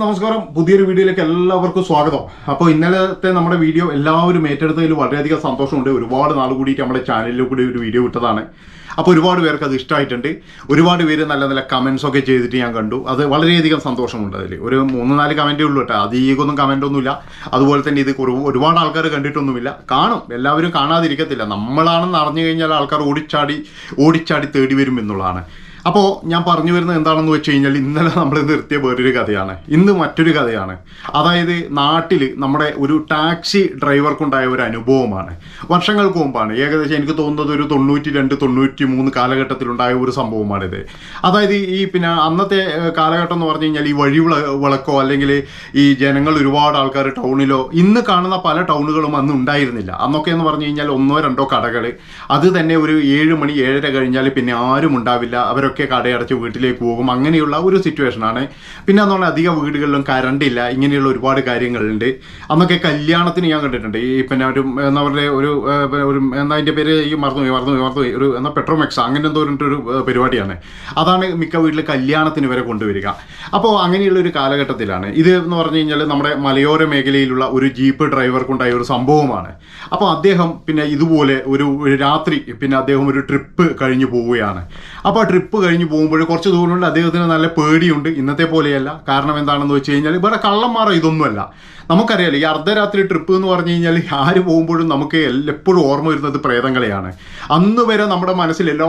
നമസ്കാരം. പുതിയൊരു വീഡിയോയിലേക്ക് എല്ലാവർക്കും സ്വാഗതം. അപ്പോൾ ഇന്നലത്തെ നമ്മുടെ വീഡിയോ എല്ലാവരും ഏറ്റെടുത്തതിൽ വളരെയധികം സന്തോഷമുണ്ട്. ഒരുപാട് നാൾ കൂടിയിട്ട് നമ്മുടെ ചാനലിൽ കൂടി ഒരു വീഡിയോ ഇട്ടതാണ്. അപ്പോൾ ഒരുപാട് പേർക്ക് അത് ഇഷ്ടമായിട്ടുണ്ട്. ഒരുപാട് പേര് നല്ല നല്ല കമൻസ് ഒക്കെ ചെയ്തിട്ട് ഞാൻ കണ്ടു. അത് വളരെയധികം സന്തോഷമുണ്ട് അതിൽ. ഒരു മൂന്ന് നാല് കമന്റേ ഉള്ളൂ കേട്ടോ. അധികമൊന്നും കമന്റ് ഒന്നുമില്ല. അതുപോലെ തന്നെ ഇത് ഒരുപാട് ആൾക്കാർ കണ്ടിട്ടൊന്നുമില്ല. കാണും. എല്ലാവരും കാണാതിരിക്കത്തില്ല. നമ്മളാണെന്ന് അറിഞ്ഞു കഴിഞ്ഞാൽ ആൾക്കാർ ഓടിച്ചാടി ഓടിച്ചാടി തേടി വരും എന്നുള്ളതാണ്. അപ്പോൾ ഞാൻ പറഞ്ഞു വരുന്നത് എന്താണെന്ന് വെച്ച് കഴിഞ്ഞാൽ ഇന്നലെ നമ്മൾ നിർത്തിയ വേറൊരു കഥയാണ്. ഇന്ന് മറ്റൊരു കഥയാണ്. അതായത് നാട്ടിൽ നമ്മുടെ ഒരു ടാക്സി ഡ്രൈവർക്കുണ്ടായ ഒരു അനുഭവമാണ്. വർഷങ്ങൾക്ക് മുമ്പാണ്. ഏകദേശം എനിക്ക് തോന്നുന്നത് ഒരു തൊണ്ണൂറ്റി രണ്ട് തൊണ്ണൂറ്റി മൂന്ന് കാലഘട്ടത്തിലുണ്ടായ ഒരു സംഭവമാണിത് അതായത് ഈ പിന്നെ അന്നത്തെ കാലഘട്ടം എന്ന് പറഞ്ഞു കഴിഞ്ഞാൽ ഈ വഴി വിള വിളക്കോ അല്ലെങ്കിൽ ഈ ജനങ്ങൾ ഒരുപാട് ആൾക്കാർ ടൗണിലോ ഇന്ന് കാണുന്ന പല ടൗണുകളും അന്ന് ഉണ്ടായിരുന്നില്ല. അന്നൊക്കെ എന്ന് പറഞ്ഞു കഴിഞ്ഞാൽ ഒന്നോ രണ്ടോ കടകൾ അത് തന്നെ ഒരു ഏഴ് മണി ഏഴര കഴിഞ്ഞാൽ പിന്നെ ആരും ഉണ്ടാവില്ല. അവരൊക്കെ കടയടച്ച് വീട്ടിലേക്ക് പോകും. അങ്ങനെയുള്ള ഒരു സിറ്റുവേഷനാണ് പിന്നെ എന്ന് പറഞ്ഞാൽ അധിക വീടുകളിലും കറണ്ട് ഇല്ല. ഇങ്ങനെയുള്ള ഒരുപാട് കാര്യങ്ങളുണ്ട്. അന്നൊക്കെ കല്യാണത്തിന് ഞാൻ കണ്ടിട്ടുണ്ട്. ഈ പിന്നെ ഒരു എന്താ പറയുക ഒരു ഒരു എന്താ അതിന്റെ പേര്? ഈ മറന്നു പോയി, മറന്നു പോയി, മറന്നു പോയി. ഒരു എന്താ പെട്രോമെക്സ് അങ്ങനെ എന്തോ ഒരു പരിപാടിയാണ്. അതാണ് മിക്ക വീട്ടിലെ കല്യാണത്തിന് വരെ കൊണ്ടുവരിക. അപ്പോൾ അങ്ങനെയുള്ള ഒരു കാലഘട്ടത്തിലാണ്. ഇത് എന്ന് പറഞ്ഞു കഴിഞ്ഞാൽ നമ്മുടെ മലയോര മേഖലയിലുള്ള ഒരു ജീപ്പ് ഡ്രൈവർക്കുണ്ടായ ഒരു സംഭവമാണ്. അപ്പോൾ അദ്ദേഹം പിന്നെ ഇതുപോലെ ഒരു രാത്രി പിന്നെ അദ്ദേഹം ഒരു ട്രിപ്പ് കഴിഞ്ഞു പോവുകയാണ്. അപ്പോൾ ആ ട്രിപ്പ് കഴിഞ്ഞ് പോകുമ്പോൾ കുറച്ച് ദൂരമുണ്ട്. അദ്ദേഹത്തിന് നല്ല പേടിയുണ്ട്. ഇന്നത്തെ പോലെയല്ല. കാരണം എന്താണെന്ന് വെച്ച് കഴിഞ്ഞാൽ ഇവിടെ കള്ളന്മാരോ ഇതൊന്നുമല്ല. നമുക്കറിയാലോ ഈ അർദ്ധരാത്രി ട്രിപ്പ് എന്ന് പറഞ്ഞു കഴിഞ്ഞാൽ ആര് പോകുമ്പോഴും നമുക്ക് എപ്പോഴും ഓർമ്മ വരുന്നത് പ്രേതങ്ങളെയാണ്. അന്ന് വരെ നമ്മുടെ മനസ്സിൽ എല്ലാ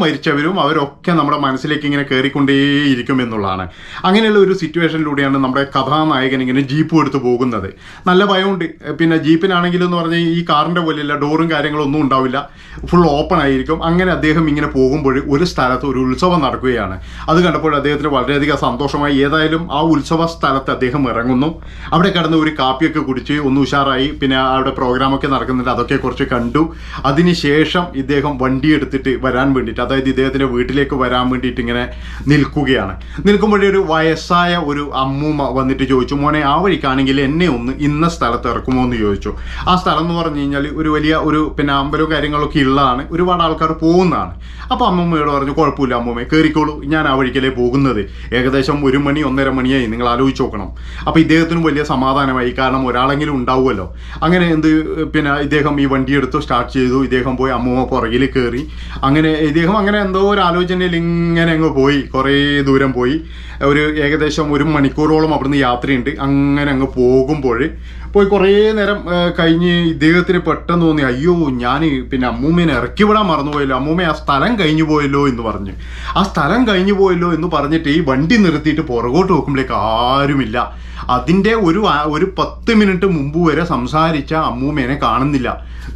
മരിച്ചവരും അവരൊക്കെ നമ്മുടെ മനസ്സിലേക്ക് ഇങ്ങനെ കയറിക്കൊണ്ടേയിരിക്കും എന്നുള്ളതാണ്. അങ്ങനെയുള്ള ഒരു സിറ്റുവേഷനിലൂടെയാണ് നമ്മുടെ കഥാനായകൻ ഇങ്ങനെ ജീപ്പ് എടുത്ത് പോകുന്നത്. നല്ല ഭയമുണ്ട്. പിന്നെ ജീപ്പിനാണെങ്കിലും എന്ന് പറഞ്ഞാൽ ഈ കാറിന്റെ പോലെയല്ല ഡോറും കാര്യങ്ങളൊന്നും ഉണ്ടാവില്ല. ഫുൾ ഓപ്പൺ ആയിരിക്കും. അങ്ങനെ അദ്ദേഹം ഇങ്ങനെ പോകുമ്പോൾ ഒരു സ്ഥലത്ത് ഒരു ഉത്സവം നടക്കുകയാണ്. അത് കണ്ടപ്പോൾ അദ്ദേഹത്തിന് വളരെയധികം സന്തോഷമായി. ഏതായാലും ആ ഉത്സവ സ്ഥലത്ത് അദ്ദേഹം ഇറങ്ങുന്നു. അവിടെ കിടന്ന് ഒരു കാപ്പിയൊക്കെ കുടിച്ച് ഒന്ന് ഉഷാറായി. പിന്നെ അവിടെ പ്രോഗ്രാമൊക്കെ നടക്കുന്നുണ്ട്. അതൊക്കെ കുറച്ച് കണ്ടു. അതിനുശേഷം ഇദ്ദേഹം വണ്ടി എടുത്തിട്ട് വരാൻ വേണ്ടിയിട്ട് അതായത് ഇദ്ദേഹത്തിന്റെ വീട്ടിലേക്ക് വരാൻ വേണ്ടിയിട്ട് ഇങ്ങനെ നിൽക്കുകയാണ്. നിൽക്കുമ്പോഴേ ഒരു വയസ്സായ ഒരു അമ്മൂമ്മ വന്നിട്ട് ചോദിച്ചു മോനെ ആ വഴിക്കാണെങ്കിൽ എന്നെ ഒന്ന് ഇന്ന സ്ഥലത്ത് ഇറക്കുമോ എന്ന് ചോദിച്ചു. ആ സ്ഥലം എന്ന് പറഞ്ഞു കഴിഞ്ഞാൽ ഒരു വലിയ ഒരു പിന്നെ അമ്പലവും കാര്യങ്ങളൊക്കെ ഉള്ളതാണ്. ഒരുപാട് ആൾക്കാർ പോകുന്നതാണ്. അപ്പോൾ അമ്മമ്മയോട് പറഞ്ഞു കുഴപ്പമില്ല. അമ്മൂമ്മ കയറിക്കോളൂ ഞാൻ ആ വഴിക്കലേ പോകുന്നത്. ഏകദേശം ഒരു മണി ഒന്നര മണിയായി. നിങ്ങൾ ആലോചിച്ച് നോക്കണം. അപ്പോൾ ഇദ്ദേഹത്തിനും വലിയ സമാധാനമായി. കാരണം ഒരാളെങ്കിലും ഉണ്ടാവുമല്ലോ. അങ്ങനെ എന്ത് പിന്നെ ഇദ്ദേഹം ഈ വണ്ടി എടുത്ത് സ്റ്റാർട്ട് ചെയ്തു. ഇദ്ദേഹം പോയി അമ്മൂമ്മ പുറകിൽ കയറി അങ്ങനെ ഇദ്ദേഹം അങ്ങനെ എന്തോ ഒരു ആലോചനയിൽ ഇങ്ങനെ അങ്ങ് പോയി. കുറേ ദൂരം പോയി. ഒരു ഏകദേശം ഒരു മണിക്കൂറോളം അവിടുന്ന് യാത്രയുണ്ട്. അങ്ങനെ അങ്ങ് പോകുമ്പോൾ പോയി കുറേ നേരം കഴിഞ്ഞ് ഇദ്ദേഹത്തിന് പെട്ടെന്ന് തോന്നി അയ്യോ ഞാൻ പിന്നെ അമ്മൂമ്മേനെ ഇറക്കി വിടാൻ മറന്നുപോയല്ലോ. അമ്മൂമ്മ ആ സ്ഥലം കഴിഞ്ഞു പോയല്ലോ എന്ന് പറഞ്ഞ്. ആ സ്ഥലം കഴിഞ്ഞു പോയല്ലോ എന്ന് പറഞ്ഞിട്ട് ഈ വണ്ടി നിർത്തിയിട്ട് പുറകോട്ട് നോക്കുമ്പോഴേക്ക് ആരുമില്ല. അതിന്റെ ഒരു ഒരു പത്ത് മിനിറ്റ് മുമ്പ് വരെ സംസാരിച്ച അമ്മൂമ്മേനെ കാണുന്നില്ല.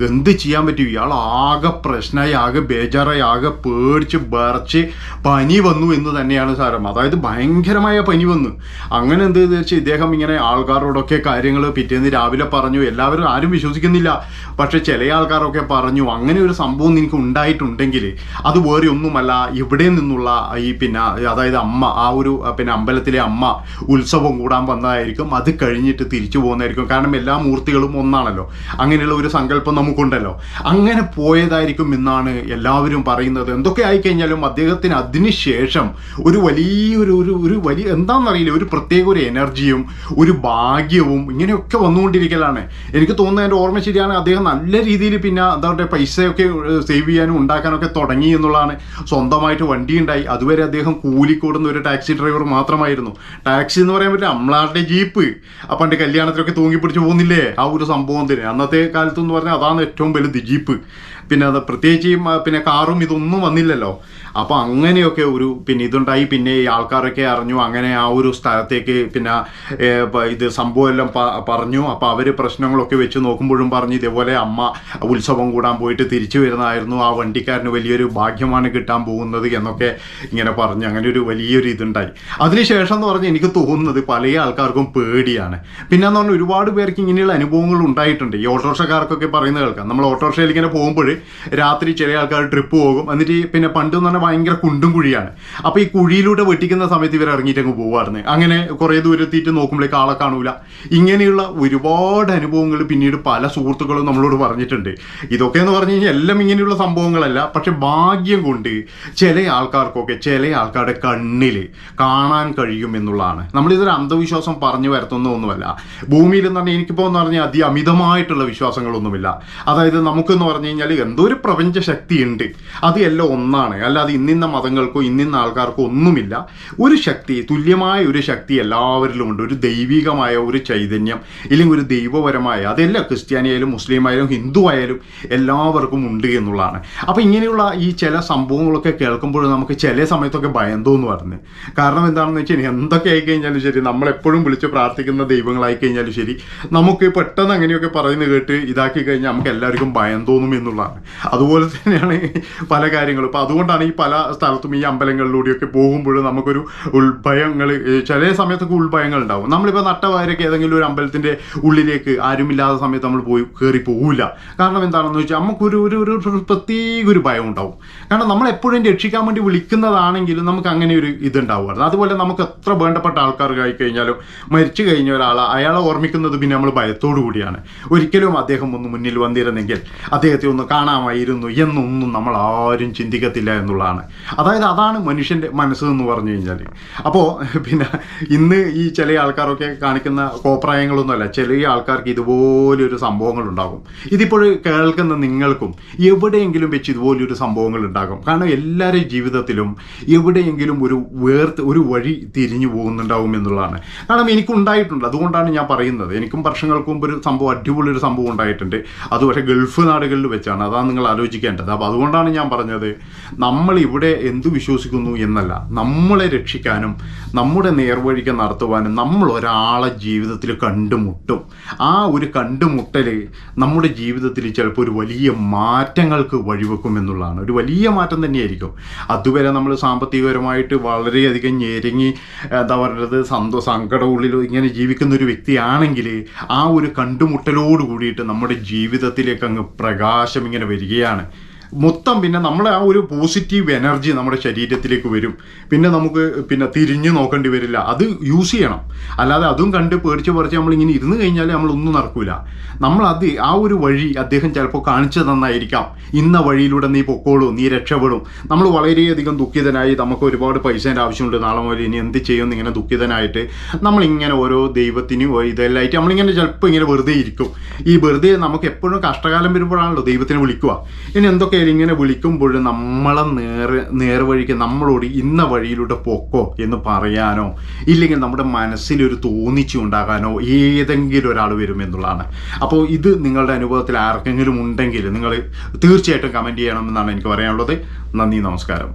എന്ത് ചെയ്യാൻ പറ്റും? ഇയാൾ ആകെ പ്രശ്നമായി ആകെ ബേജാറായി ആകെ പേടിച്ച് ബറച്ച് പനി വന്നു എന്ന് തന്നെയാണ് സാരം. അതായത് ഭയങ്കരമായ പനി വന്നു. അങ്ങനെ എന്ത് വെച്ചാൽ ഇദ്ദേഹം ഇങ്ങനെ ആൾക്കാരോടൊക്കെ കാര്യങ്ങൾ പിറ്റേന്ന് രാവിലെ പറഞ്ഞു എല്ലാവരും ആരും വിശ്വസിക്കുന്നില്ല. പക്ഷെ ചില ആൾക്കാരൊക്കെ പറഞ്ഞു അങ്ങനെ ഒരു സംഭവം നിനക്ക് ഉണ്ടായിട്ടുണ്ടെങ്കിൽ അത് വേറെ ഒന്നുമല്ല ഇവിടെ നിന്നുള്ള ഈ പിന്നെ അതായത് അമ്മ ആ ഒരു പിന്നെ അമ്പലത്തിലെ അമ്മ ഉത്സവം കൂടാൻ വന്നതായിരിക്കും. അത് കഴിഞ്ഞിട്ട് തിരിച്ചു പോകുന്നതായിരിക്കും. കാരണം എല്ലാ മൂർത്തികളും ഒന്നാണല്ലോ. അങ്ങനെയുള്ള ഒരു സങ്കല്പം നമുക്കുണ്ടല്ലോ. അങ്ങനെ പോയതായിരിക്കും എന്നാണ് എല്ലാവരും പറയുന്നത്. എന്തൊക്കെ ആയിക്കഴിഞ്ഞാലും അദ്ദേഹത്തിന് അതിനുശേഷം ഒരു വലിയൊരു ഒരു ഒരു വലിയ എന്താണെന്നറിയില്ല ഒരു പ്രത്യേക ഒരു എനർജിയും ഒരു ഭാഗ്യവും ഇങ്ങനെയൊക്കെ വന്നുകൊണ്ടിരിക്കലാണ്. എനിക്ക് തോന്നുന്നത് എന്റെ ഓർമ്മ ശരിയാണ് അദ്ദേഹം നല്ല രീതിയിൽ പിന്നെ എന്താ പറയുക പൈസയൊക്കെ സേവ് ചെയ്യാനും ഉണ്ടാക്കാനൊക്കെ തുടങ്ങി എന്നുള്ളതാണ്. സ്വന്തമായിട്ട് വണ്ടി ഉണ്ടായി അതുവരെ അദ്ദേഹം കൂലിക്കൂടുന്ന ഒരു ടാക്സി ഡ്രൈവർ മാത്രമായിരുന്നു. ടാക്സി എന്ന് പറയാൻ പറ്റില്ല നമ്മളാരുടെ ജീപ്പ്. പണ്ട് കല്യാണത്തിലൊക്കെ തൂങ്ങി പിടിച്ച് പോകുന്നില്ലേ ആ ഒരു സംഭവം തന്നെ. അന്നത്തെ കാലത്ത് എന്ന് പറഞ്ഞാൽ അതാണ് ഏറ്റവും വലുത് ജീപ്പ്. പിന്നെ അത് പ്രത്യേകിച്ച് പിന്നെ കാറും ഇതൊന്നും വന്നില്ലല്ലോ. അപ്പോൾ അങ്ങനെയൊക്കെ ഒരു പിന്നെ ഇതുണ്ടായി. പിന്നെ ഈ ആൾക്കാരൊക്കെ അറിഞ്ഞു. അങ്ങനെ ആ ഒരു സ്ഥലത്തേക്ക് പിന്നെ ഇത് സംഭവം എല്ലാം പറഞ്ഞു. അപ്പോൾ അവർ പ്രശ്നങ്ങളൊക്കെ വെച്ച് നോക്കുമ്പോഴും പറഞ്ഞു ഇതേപോലെ അമ്മ ഉത്സവം കൂടാൻ പോയിട്ട് തിരിച്ചു വരുന്നതായിരുന്നു. ആ വണ്ടിക്കാരന് വലിയൊരു ഭാഗ്യമാണ് കിട്ടാൻ പോകുന്നത് എന്നൊക്കെ ഇങ്ങനെ പറഞ്ഞു. അങ്ങനെ ഒരു വലിയൊരു ഇതുണ്ടായി. അതിനുശേഷം എന്ന് പറഞ്ഞാൽ എനിക്ക് തോന്നുന്നത് പല ആൾക്കാർക്കും പേടിയാണ്. പിന്നെ എന്ന് പറഞ്ഞാൽ ഒരുപാട് പേർക്ക് ഇങ്ങനെയുള്ള അനുഭവങ്ങൾ ഉണ്ടായിട്ടുണ്ട്. ഈ ഓട്ടോറിക്ഷക്കാർക്കൊക്കെ പറയുന്നത് കേൾക്കാം. നമ്മൾ ഓട്ടോറിക്ഷയിൽ ഇങ്ങനെ പോകുമ്പോൾ രാത്രി ചില ആൾക്കാർ ട്രിപ്പ് പോകും. എന്നിട്ട് പിന്നെ പണ്ട് എന്ന് പറഞ്ഞാൽ ഭയങ്കര കുണ്ടും കുഴിയാണ്. അപ്പോൾ ഈ കുഴിയിലൂടെ വെട്ടിക്കുന്ന സമയത്ത് ഇവർ ഇറങ്ങിയിട്ട് അങ്ങ് പോവാറുണ്ട് അങ്ങനെ കുറേ ദൂരത്തിയിട്ട് നോക്കുമ്പോഴേക്ക് ആളെ കാണൂല. ഇങ്ങനെയുള്ള ഒരുപാട് അനുഭവങ്ങൾ പിന്നീട് പല സുഹൃത്തുക്കളും നമ്മളോട് പറഞ്ഞിട്ടുണ്ട്. ഇതൊക്കെ എന്ന് പറഞ്ഞു കഴിഞ്ഞാൽ എല്ലാം ഇങ്ങനെയുള്ള സംഭവങ്ങളല്ല. പക്ഷെ ഭാഗ്യം കൊണ്ട് ചില ആൾക്കാർക്കൊക്കെ ചില ആൾക്കാരുടെ കണ്ണിൽ കാണാൻ കഴിയും എന്നുള്ളതാണ്. നമ്മളിതൊരു അന്ധവിശ്വാസം പറഞ്ഞു വരുത്തുന്നതൊന്നുമല്ല ഭൂമിയിൽ എന്ന് പറഞ്ഞാൽ എനിക്കിപ്പോൾ എന്ന് പറഞ്ഞാൽ അതി അമിതമായിട്ടുള്ള വിശ്വാസങ്ങളൊന്നുമില്ല. അതായത് നമുക്കെന്ന് പറഞ്ഞു കഴിഞ്ഞാൽ എന്തോ ഒരു പ്രപഞ്ച ശക്തി ഉണ്ട് അത് എല്ലാം ഒന്നാണ്. അല്ലാതെ ഇന്നിന്ന മതങ്ങൾക്കോ ഇന്നിന്ന ആൾക്കാർക്കോ ഒന്നുമില്ല. ഒരു ശക്തി തുല്യമായ ഒരു ശക്തി എല്ലാവരിലും ഉണ്ട്. ഒരു ദൈവികമായ ഒരു ചൈതന്യം ഇല്ലെങ്കിൽ ഒരു ദൈവപരമായ അതെല്ലാം ക്രിസ്ത്യാനിയായാലും മുസ്ലിം ആയാലും ഹിന്ദു ആയാലും എല്ലാവർക്കും ഉണ്ട് എന്നുള്ളതാണ്. അപ്പോൾ ഇങ്ങനെയുള്ള ഈ ചില സംഭവങ്ങളൊക്കെ കേൾക്കുമ്പോൾ നമുക്ക് ചില സമയത്തൊക്കെ ഭയം തോന്നു പറഞ്ഞു കാരണം എന്താണെന്ന് വെച്ചാൽ എന്തൊക്കെ ആയിക്കഴിഞ്ഞാലും ശരി നമ്മളെപ്പോഴും വിളിച്ച് പ്രാർത്ഥിക്കുന്ന ദൈവങ്ങളായി കഴിഞ്ഞാലും ശരി നമുക്ക് പെട്ടെന്ന് അങ്ങനെയൊക്കെ പറയുന്നത് കേട്ട് ഇതാക്കി കഴിഞ്ഞാൽ നമുക്ക് എല്ലാവർക്കും ഭയം തോന്നും എന്നുള്ളതാണ് അതുപോലെ തന്നെയാണ് പല കാര്യങ്ങളും. അപ്പോൾ അതുകൊണ്ടാണ് ഈ പല സ്ഥലത്തും ഈ അമ്പലങ്ങളിലൂടെയൊക്കെ പോകുമ്പോഴും നമുക്കൊരു ഉൾഭയങ്ങൾ ചില സമയത്തൊക്കെ ഉൾഭയങ്ങൾ ഉണ്ടാവും നമ്മളിപ്പോൾ നട്ടവാരൊക്കെ ഏതെങ്കിലും ഒരു അമ്പലത്തിന്റെ ഉള്ളിലേക്ക് ആരുമില്ലാത്ത സമയത്ത് നമ്മൾ പോയി കയറി പോകില്ല കാരണം എന്താണെന്ന് വെച്ചാൽ നമുക്കൊരു ഒരു ഒരു പ്രത്യേക ഒരു ഭയം ഉണ്ടാവും. കാരണം നമ്മൾ എപ്പോഴും രക്ഷിക്കാൻ വേണ്ടി വിളിക്കുന്നതാണെങ്കിലും നമുക്ക് അങ്ങനെ ഒരു ഇതുണ്ടാവുമായിരുന്നു അതുപോലെ നമുക്ക് എത്ര വേണ്ടപ്പെട്ട ആൾക്കാർ ആയി കഴിഞ്ഞാലും മരിച്ചു കഴിഞ്ഞ ഒരാൾ അയാളെ ഓർമ്മിക്കുന്നത് പിന്നെ നമ്മൾ ഭയത്തോടു കൂടിയാണ്. ഒരിക്കലും അദ്ദേഹം ഒന്ന് മുന്നിൽ വന്നിരുന്നെങ്കിൽ അദ്ദേഹത്തെ ഒന്ന് കാണാമായിരുന്നു എന്നൊന്നും നമ്മൾ ആരും ചിന്തിക്കത്തില്ല എന്നുള്ളതാണ്. അതായത് അതാണ് മനുഷ്യന്റെ മനസ്സ് എന്ന് പറഞ്ഞു കഴിഞ്ഞാൽ അപ്പോൾ പിന്നെ ഇന്ന് ഈ ചില ആൾക്കാരൊക്കെ കാണിക്കുന്ന കോപ്രായങ്ങളൊന്നുമല്ല ചില ആൾക്കാർക്ക് ഇതുപോലൊരു സംഭവങ്ങൾ ഉണ്ടാകും ഇതിപ്പോൾ കേൾക്കുന്ന നിങ്ങൾക്കും എവിടെയെങ്കിലും വെച്ച് ഇതുപോലൊരു സംഭവങ്ങൾ ഉണ്ടാകും കാരണം എല്ലാവരുടെയും ജീവിതത്തിലും എവിടെയെങ്കിലും ഒരു വേർത്ത് ഒരു വഴി തിരിഞ്ഞു പോകുന്നുണ്ടാവും എന്നുള്ളതാണ്. കാരണം എനിക്കുണ്ടായിട്ടുണ്ട് അതുകൊണ്ടാണ് ഞാൻ പറയുന്നത്. എനിക്കും വർഷങ്ങൾക്ക് മുമ്പ് ഒരു സംഭവം അടിപൊളി ഒരു സംഭവം ഉണ്ടായിട്ടുണ്ട്. അത് പക്ഷേ ഗൾഫ് നാടുകളിൽ വെച്ചാണ്. അതാണ് നിങ്ങൾ ആലോചിക്കേണ്ടത്. അപ്പോൾ അതുകൊണ്ടാണ് ഞാൻ പറഞ്ഞത് നമ്മൾ ഇവിടെ എന്ത് വിശ്വസിക്കുന്നു എന്നല്ല. നമ്മളെ രക്ഷിക്കാനും നമ്മുടെ നേർവഴിക്ക് നടത്തുവാനും നമ്മൾ ഒരാളെ ജീവിതത്തിൽ കണ്ടുമുട്ടും. ആ ഒരു കണ്ടുമുട്ടൽ നമ്മുടെ ജീവിതത്തിൽ ചിലപ്പോൾ ഒരു വലിയ മാറ്റങ്ങൾക്ക് വഴിവെക്കും എന്നുള്ളതാണ്. ഒരു വലിയ മാറ്റം തന്നെയായിരിക്കും. അതുവരെ നമ്മൾ സാമ്പത്തികപരമായിട്ട് വളരെയധികം ഞെരുങ്ങി എന്താ പറയുന്നത് സന്തോ സങ്കടമുള്ളിൽ ഇങ്ങനെ ജീവിക്കുന്ന ഒരു വ്യക്തിയാണെങ്കിൽ ആ ഒരു കണ്ടുമുട്ടലോട് കൂടിയിട്ട് നമ്മുടെ ജീവിതത്തിലേക്ക് അങ്ങ് പ്രകാശം ഇങ്ങനെ വരികയാണ്. മൊത്തം പിന്നെ നമ്മളെ ആ ഒരു പോസിറ്റീവ് എനർജി നമ്മുടെ ശരീരത്തിലേക്ക് വരും. പിന്നെ നമുക്ക് പിന്നെ തിരിഞ്ഞു നോക്കേണ്ടി വരില്ല. അത് യൂസ് ചെയ്യണം. അല്ലാതെ അതും കണ്ട് പേടിച്ച് പറിച്ച് നമ്മളിങ്ങനെ ഇരുന്ന് കഴിഞ്ഞാൽ നമ്മളൊന്നും നടക്കില്ല നമ്മൾ അത് ആ ഒരു വഴി അദ്ദേഹം ചിലപ്പോൾ കാണിച്ചു തന്നായിരിക്കാം ഇന്ന വഴിയിലൂടെ നീ പൊക്കോളൂ നീ രക്ഷപ്പെടും. നമ്മൾ വളരെയധികം ദുഃഖിതനായി നമുക്ക് ഒരുപാട് പൈസേന്റെ ആവശ്യമുണ്ട്. നാളെ മുതൽ ഇനി എന്ത് ചെയ്യും ഇങ്ങനെ ദുഃഖിതനായിട്ട് നമ്മളിങ്ങനെ ഓരോ ദൈവത്തിനും ഇതെല്ലായിട്ട് നമ്മളിങ്ങനെ ചിലപ്പോൾ ഇങ്ങനെ വെറുതെ ഇരിക്കും. ഈ വെറുതെ നമുക്ക് എപ്പോഴും കഷ്ടകാലം വരുമ്പോഴാണല്ലോ ദൈവത്തിനെ വിളിക്കുക. ഇനി എന്തൊക്കെ ഇങ്ങനെ വിളിക്കുമ്പോൾ നമ്മളെ നേർ നേർവഴിക്ക് നമ്മളോട് ഇന്ന വഴിയിലൂടെ പൊക്കോ എന്ന് പറയാനോ ഇല്ലെങ്കിൽ നമ്മുടെ മനസ്സിലൊരു തോന്നിച്ചു ഉണ്ടാകാനോ ഏതെങ്കിലും ഒരാൾ വരും എന്നുള്ളതാണ്. അപ്പോൾ ഇത് നിങ്ങളുടെ അനുഭവത്തിൽ ആർക്കെങ്കിലും ഉണ്ടെങ്കിൽ നിങ്ങൾ തീർച്ചയായിട്ടും കമന്റ് ചെയ്യണമെന്നാണ് എനിക്ക് പറയാനുള്ളത്. നന്ദി നമസ്കാരം.